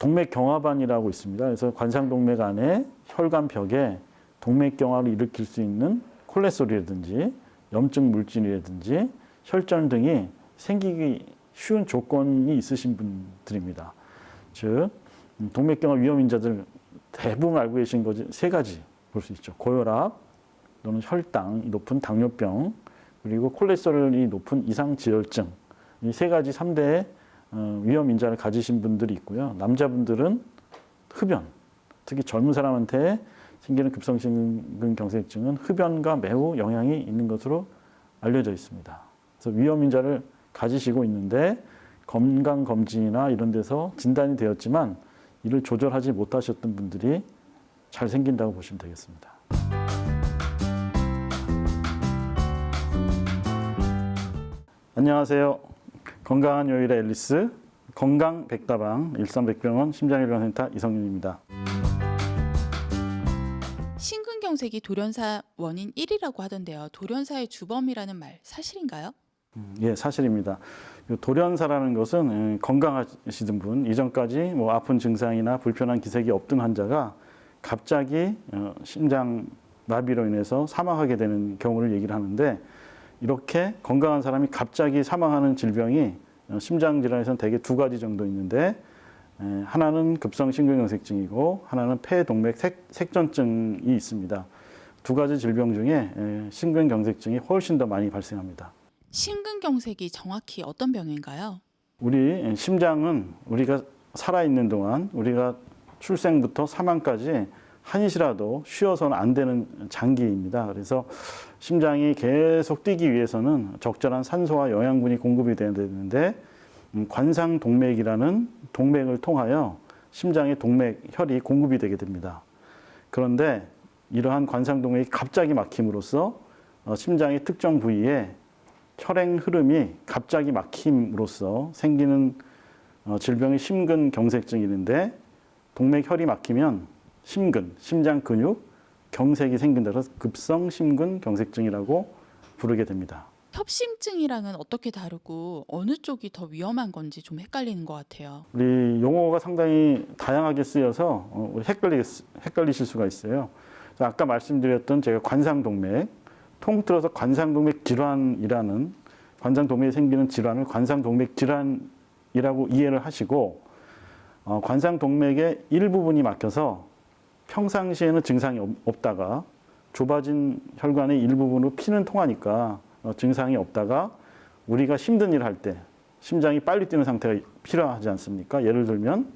동맥 경화반이라고 있습니다. 그래서 관상동맥 안에 혈관벽에 동맥 경화를 일으킬 수 있는 콜레스테롤이라든지 염증 물질이라든지 혈전 등이 생기기 쉬운 조건이 있으신 분들입니다. 즉 음, 동맥경화 위험 인자들 대부분 알고 계신 거지 세 가지 볼 수 있죠. 고혈압 또는 혈당이 높은 당뇨병 그리고 콜레스테롤이 높은 이상 지혈증 이 세 가지 3대 어, 위험 인자를 가지신 분들이 있고요. 남자분들은 흡연 특히 젊은 사람한테 생기는 급성심근경색증은 흡연과 매우 영향이 있는 것으로 알려져 있습니다. 그래서 위험 인자를 가지시고 있는데 건강 검진이나 이런 데서 진단이 되었지만 이를 조절하지 못하셨던 분들이 잘 생긴다고 보시면 되겠습니다. 안녕하세요. 건강한 요일의 앨리스 건강 백다방 일산백병원 심장일병센터 이성윤입니다. 심근경색이 돌연사 원인 1위라고 하던데요. 돌연사의 주범이라는 말 사실인가요? 음, 예, 사실입니다. 그 돌연사라는 것은 음, 건강하시던 분, 이전까지 뭐 아픈 증상이나 불편한 기색이 없던 환자가 갑자기 어, 심장 마비로 인해서 사망하게 되는 경우를 얘기를 하는데 이렇게 건강한 사람이 갑자기 사망하는 질병이 어, 심장 질환에서는 대개 두 가지 정도 있는데 에, 하나는 급성 심근경색증이고 하나는 폐동맥 색, 색전증이 있습니다. 두 가지 질병 중에 에, 심근경색증이 훨씬 더 많이 발생합니다. 심근경색이 정확히 어떤 병인가요? 우리 심장은 우리가 살아 있는 동안 우리가 출생부터 사망까지 한시라도 쉬어서는 안 되는 장기입니다. 그래서 심장이 계속 뛰기 위해서는 적절한 산소와 영양분이 공급이 돼야 되는데 음, 관상 동맥이라는 동맥을 통하여 심장의 동맥 혈이 공급이 되게 됩니다. 그런데 이러한 관상 동맥이 갑자기 막힘으로써 어, 심장의 특정 부위에 혈행 흐름이 갑자기 막힘으로써 생기는 어, 질병이 심근경색증이는데 동맥 혈이 막히면 심근, 심장 근육, 경색이 생긴다 그래서 급성 심근 경색증이라고 부르게 됩니다. 협심증이랑은 어떻게 다르고 어느 쪽이 더 위험한 건지 좀 헷갈리는 것 같아요. 우리 용어가 상당히 다양하게 쓰여서 어, 헷갈리, 헷갈리실 수가 있어요. 그래서 아까 말씀드렸던 제가 관상동맥, 통틀어서 관상동맥 질환이라는 관상동맥에 생기는 질환을 관상동맥 질환이라고 이해를 하시고 어, 관상동맥의 일부분이 막혀서 평상시에는 증상이 없- 없다가 좁아진 혈관의 일부분으로 피는 통하니까 어, 증상이 없다가 우리가 힘든 일을 할때 심장이 빨리 뛰는 상태가 필요하지 않습니까? 예를 들면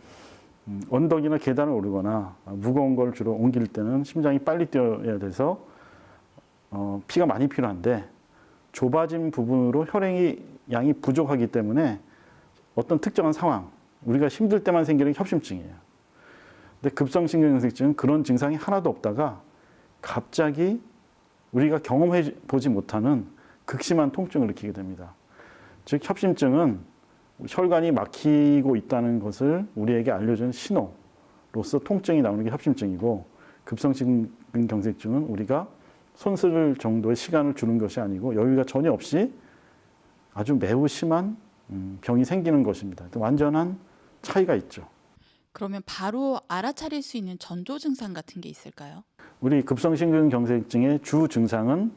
음, 언덕이나 계단을 오르거나 아, 무거운 걸 주로 옮길 때는 심장이 빨리 뛰어야 돼서 어, 피가 많이 필요한데 좁아진 부분으로 혈행이 양이 부족하기 때문에 어떤 특정한 상황 우리가 힘들 때만 생기는 협심증이에요. 근데 급성심근경색증은 그런 증상이 하나도 없다가 갑자기 우리가 경험해 보지 못하는 극심한 통증을 느끼게 됩니다. 즉 협심증은 혈관이 막히고 있다는 것을 우리에게 알려주는 신호로서 통증이 나오는 게 협심증이고 급성심근경색증은 우리가 손쓸 정도의 시간을 주는 것이 아니고 여유가 전혀 없이 아주 매우 심한 음, 병이 생기는 것입니다. 완전한 차이가 있죠. 그러면 바로 알아차릴 수 있는 전조 증상 같은 게 있을까요? 우리 급성심근경색증의 주 증상은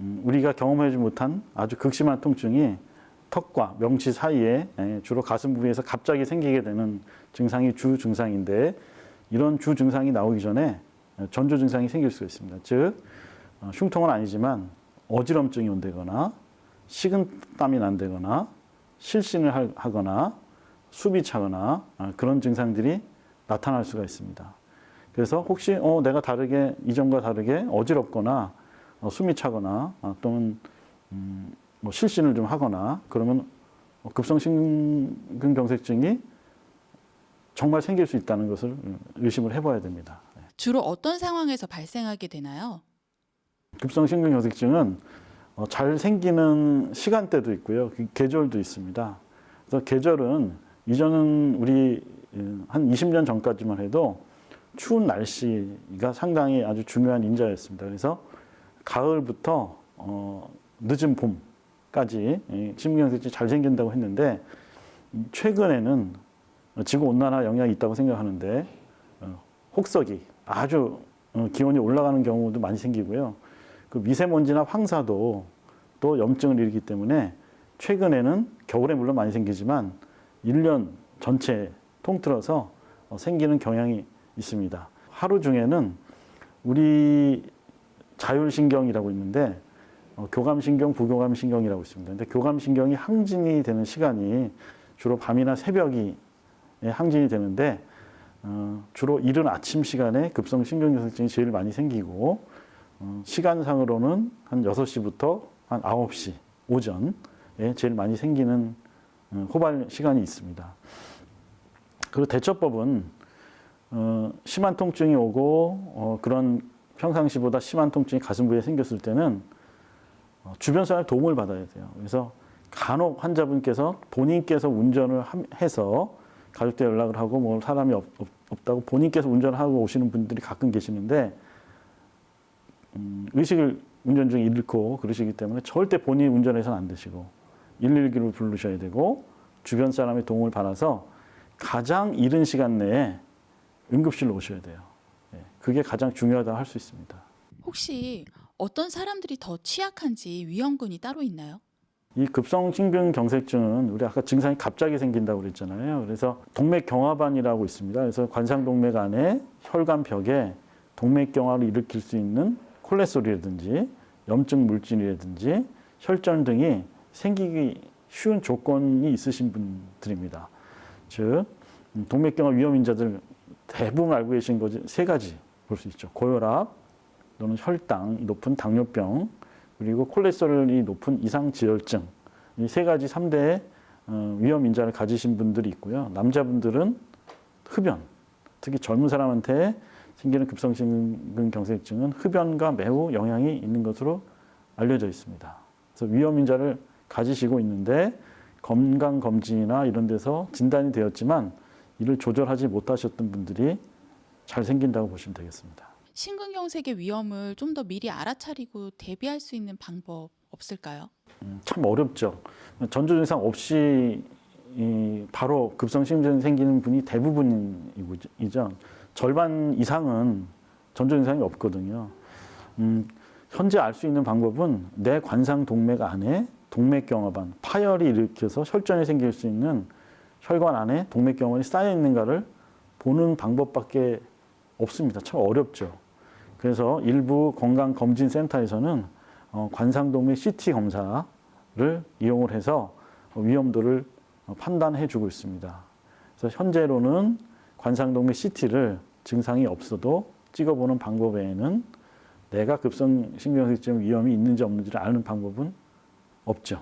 음, 우리가 경험하지 못한 아주 극심한 통증이 턱과 명치 사이에 에, 주로 가슴 부위에서 갑자기 생기게 되는 증상이 주 증상인데 이런 주 증상이 나오기 전에 전조 증상이 생길 수가 있습니다. 즉 어, 흉통은 아니지만 어지럼증이 온다거나 식은땀이 난다거나 실신을 하- 하거나 숨이 차거나 아, 그런 증상들이 나타날 수가 있습니다. 그래서 혹시 어, 내가 다르게 이전과 다르게 어지럽거나 어, 숨이 차거나 아, 또는 음, 뭐 실신을 좀 하거나 그러면 어, 급성심근경색증이 정말 생길 수 있다는 것을 음, 의심을 해봐야 됩니다. 네. 주로 어떤 상황에서 발생하게 되나요? 급성심근경색증은 어, 잘 생기는 시간대도 있고요. 그 계절도 있습니다. 그래서 계절은 이전은 우리 음, 한 20년 전까지만 해도 추운 날씨가 상당히 아주 중요한 인자였습니다. 그래서 가을부터 어, 늦은 봄까지 이 심근경색증이 잘 생긴다고 했는데 이 최근에는 지구 온난화 영향이 있다고 생각하는데 어, 혹석이 아주 어, 기온이 올라가는 경우도 많이 생기고요. 그 미세먼지나 황사도 또 염증을 일으키기 때문에 최근에는 겨울에 물론 많이 생기지만 1년 전체 통틀어서 어, 생기는 경향이 있습니다. 하루 중에는 우리 자율신경이라고 있는데 어, 교감신경, 부교감신경이라고 있습니다. 근데 교감신경이 항진이 되는 시간이 주로 밤이나 새벽이 예, 항진이 되는데 어, 주로 이른 아침 시간에 급성 신경경색증이 제일 많이 생기고 어, 시간상으로는 한 6시부터 한 9시 오전에 제일 많이 생기는 어, 호발 시간이 있습니다. 그리고 대처법은 어, 심한 통증이 오고 어, 그런 평상시보다 심한 통증이 가슴 부위에 생겼을 때는 어, 주변 사람의 도움을 받아야 돼요. 그래서 간혹 환자분께서 본인께서 운전을 함- 해서 가족들 연락을 하고 뭐 사람이 없, 다고 본인께서 운전을 하고 오시는 분들이 가끔 계시는데 음, 의식을 운전 중에 잃고 그러시기 때문에 절대 본인이 운전해서는 안 되시고 119를 부르셔야 되고 주변 사람의 도움을 받아서 가장 이른 시간 내에 응급실로 오셔야 돼요. 예, 그게 가장 중요하다고 할수 있습니다. 혹시 어떤 사람들이 더 취약한지 위험군이 따로 있나요? 이 급성심근경색증은 우리 아까 증상이 갑자기 생긴다고 그랬잖아요. 그래서 동맥 경화반이라고 있습니다. 그래서 관상동맥 안에 혈관벽에 동맥 경화를 일으킬 수 있는 콜레스테롤이라든지 염증 물질이라든지 혈전 등이 생기기 쉬운 조건이 있으신 분들입니다. 즉 음, 동맥경화 위험 인자들 대부분 알고 계신 거지 세 가지 볼 수 있죠. 고혈압 또는 혈당 높은 당뇨병 그리고 콜레스테롤이 높은 이상지혈증 이 세 가지 3대 위험 인자를 가지신 분들이 있고요. 남자분들은 흡연, 특히 젊은 사람한테 생기는 급성심근경색증은 흡연과 매우 영향이 있는 것으로 알려져 있습니다. 그래서 위험 인자를 가지시고 있는데 건강 검진이나 이런 데서 진단이 되었지만 이를 조절하지 못하셨던 분들이 잘 생긴다고 보시면 되겠습니다. 심근경색의 위험을 좀 더 미리 알아차리고 대비할 수 있는 방법 없을까요? 음, 참 어렵죠. 전조 증상 없이 이 바로 급성심증 생기는 분이 대부분이죠. 절반 이상은 전조 증상이 없거든요. 음, 현재 알 수 있는 방법은 내 관상 동맥 안에 동맥경화반 파열이 일으켜서 혈전이 생길 수 있는 혈관 안에 동맥경화반이 쌓여 있는가를 보는 방법밖에 없습니다. 참 어렵죠. 그래서 일부 건강검진센터에서는 어, 관상동맥 CT 검사를 이용을 해서 위험도를 어, 판단해 주고 있습니다. 그래서 현재로는 관상동맥 CT를 증상이 없어도 찍어보는 방법 외에는 내가 급성 신경색증 위험이 있는지 없는지를 아는 방법은 없죠.